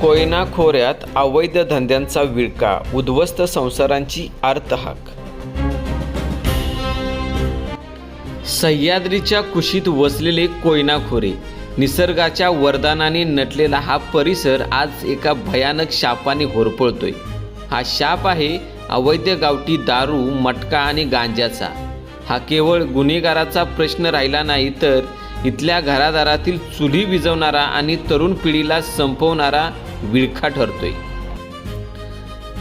कोयना खोऱ्यात अवैध धंद्यांचा विळका उद्ध्वस्त संसारांची आर्तहाक. सह्याद्रीच्या कुशीत वसलेले कोयना खोरे निसर्गाच्या वरदानाने नटलेला हा परिसर आज एका भयानक शापाने होरपळतोय. हा शाप आहे अवैध गावठी दारू मटका आणि गांजाचा हा केवळ गुन्हेगाराचा प्रश्न राहिला नाही तर इथल्या घरादारातील चुली विजवणारा आणि तरुण पिढीला संपवणारा विळखा ठरतोय.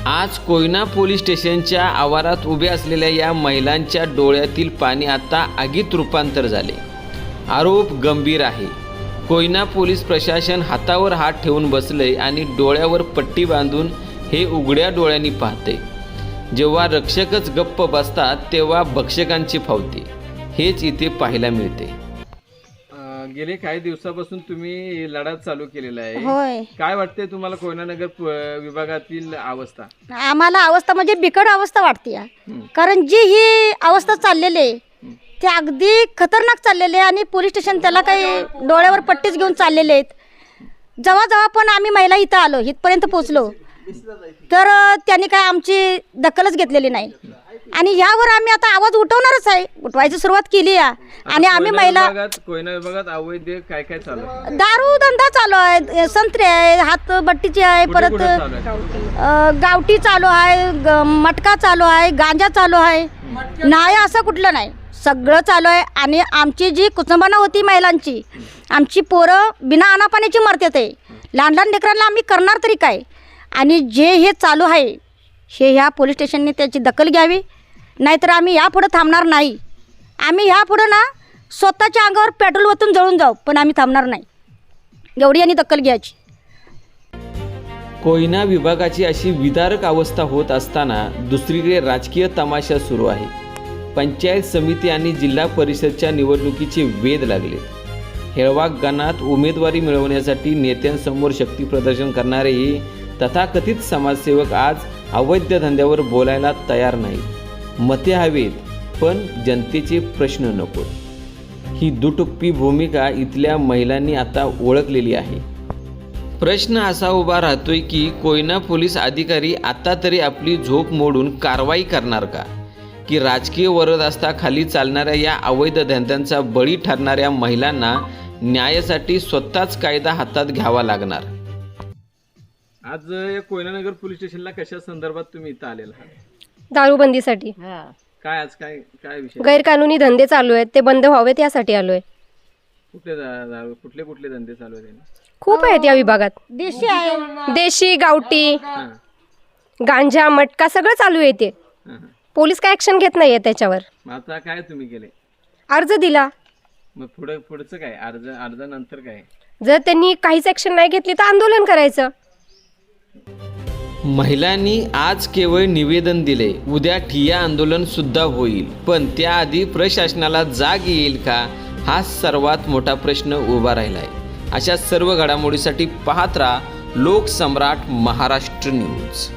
आज कोयना पोलीस स्टेशनच्या आवारात उभ्या असलेल्या या महिलांच्या डोळ्यातील पाणी आता आगीत रूपांतर झाले. आरोप गंभीर आहे. कोयना पोलीस प्रशासन हातावर हात ठेवून बसले आणि डोळ्यावर पट्टी बांधून हे उघड्या डोळ्यांनी पाहते. जेव्हा रक्षकच गप्प बसतात तेव्हा भक्षकांची फावते. हेच इथे पाहायला मिळते. गेले काही दिवसापासून तुम्ही लढा चालू केलेला आहे. होय. काय वाटतंय तुम्हाला कोयनानगर प- विभागातील अवस्था? आम्हाला अवस्था म्हणजे बिकट अवस्था वाटते कारण जी ही अवस्था चाललेली आहे ती अगदी खतरनाक चाललेली आहे आणि पोलीस स्टेशन त्याला काही डोळ्यावर पट्टीच घेऊन चाललेले आहेत. जेव्हा जेव्हा पण आम्ही महिला इथं आलो इथपर्यंत पोचलो तर अ, त्यांनी काय आमची दखलच घेतलेली नाही. आणि यावर आम्ही आता आवाज उठवणारच आहे. उठवायची सुरुवात केली आहे आणि आम्ही महिला विभागात कोयना विभागात अवैध काय काय चालू आहे? दारू धंदा चालू आहे. संत्रे आहे हातबट्टीची आहे कुठे परत कुठे चालू आहे? अ, गावठी चालू आहे ग- मटका चालू आहे गांजा चालू आहे. नाही असं कुठलं नाही. सगळं चालू आहे आणि आमची जी कुचंबना होती महिलांची आमची पोरं बिना अनापाण्याची मरतात आहे लहान लहान लेकरांना आम्ही करणार तरी काय? आणि जे हे चालू आहे हे ह्या पोलीस स्टेशनने त्याची दखल घ्यावी. नाहीतर आम्ही यापुढं थांबणार नाही. आम्ही ह्यापुढं ना स्वतःच्या अंगावर पेट्रोल ओतून जळून जाऊ पण आम्ही थांबणार नाही. एवढी यांनी दखल घ्यायची. कोयना विभागाची अशी विदारक अवस्था होत असताना दुसरीकडे राजकीय तमाशा सुरू आहे. पंचायत समिती आणि जिल्हा परिषदच्या निवडणुकीचे वेध लागले. हेळवा गणात उमेदवारी मिळवण्यासाठी नेत्यांसमोर शक्तीप्रदर्शन करणारे तथाकथित समाजसेवक आज अवैध धंद्यावर बोलायला तयार नाहीत. मते हवेत पण जनतेचे प्रश्न नको. ही दुटप्पी भूमिका इथल्या महिलांनी आता ओळखलेली आहे. प्रश्न असा उभा राहतोय की कोयना पोलीस अधिकारी आता तरी आपली झोप मोडून कारवाई करणार का? की राजकीय वरदहस्ताखाली चालणाऱ्या या अवैध धंद्यांचा बळी ठरणाऱ्या महिलांना न्यायासाठी स्वतःच कायदा हातात घ्यावा लागणार? आज कोयनानगर पोलीस स्टेशनला कशा संदर्भात तुम्ही इथं आलेला आहात? दारूबंदीसाठी. काय आज काय काय विषय? गैरकानूनी धंदे चालू आहेत ते बंद व्हावेत यासाठी आलोय. कुठले दा- दारू कुठले कुठले धंदे चालू आहेत? खूप आहेत या विभागात. देशी आहे. देशी गावठी हां. गांजा मटका सगळं चालू आहे ते. हां हां. पोलीस काय ऍक्शन घेत नाहीये त्याच्यावर. मग आता काय तुम्ही केले? अर्ज दिला. मग पुढं पुढचं काय? अर्ज अर्जानंतर काय? जर त्यांनी काहीच ऍक्शन नाही घेतली तर आंदोलन करायचं. महिलांनी आज केवळ निवेदन दिले उद्या ठिया आंदोलन सुद्धा होईल. पण त्याआधी प्रशासनाला जाग येईल का हा सर्वात मोठा प्रश्न उभा राहिलाय. अशा सर्व घडामोडीसाठी पाहत राहा लोकसम्राट महाराष्ट्र न्यूज.